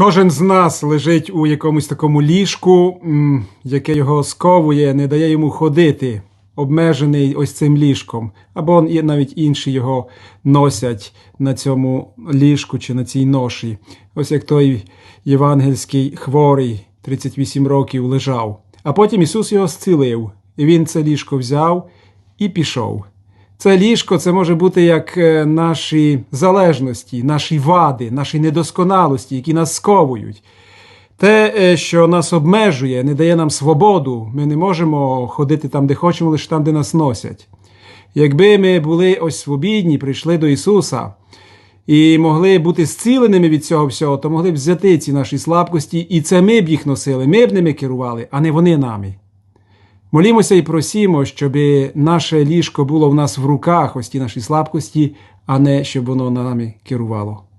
Кожен з нас лежить у якомусь такому ліжку, яке його сковує, не дає йому ходити, обмежений ось цим ліжком. Або навіть інші його носять на цьому ліжку чи на цій ноші. Ось як той євангельський хворий 38 років лежав. А потім Ісус його зцілив, і він це ліжко взяв і пішов. Це ліжко це може бути як е, наші залежності, наші вади, наші недосконалості, які нас сковують. Те, е, що нас обмежує, не дає нам свободу. Ми не можемо ходити там, де хочемо, лише там, де нас носять. Якби ми були ось свобідні, прийшли до Ісуса і могли бути зціленими від цього всього, то могли б взяти ці наші слабкості, і це ми б їх носили, ми б ними керували, а не вони нами. Молімося і просімо, щоб наше ліжко було в нас в руках, ось ті наші слабкості, а не щоб воно нами керувало.